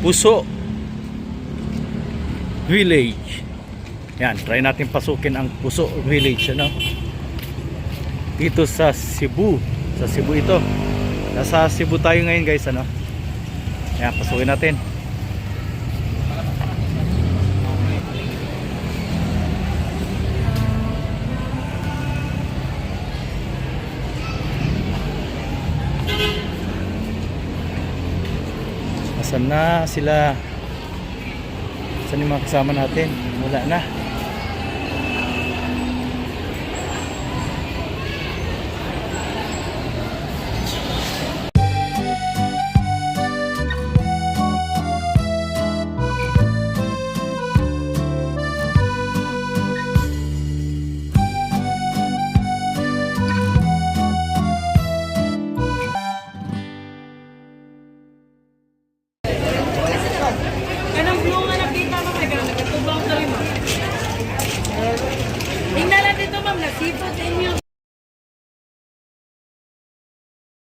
Puso Village. Yan, try natin pasukin ang Puso Village ano. Dito sa Cebu. Sa Cebu ito. Nasa Cebu tayo ngayon guys ano. Yan, pasukin natin. Asan na sila? Yung mga kasama natin? Wala na. And I'm blowing.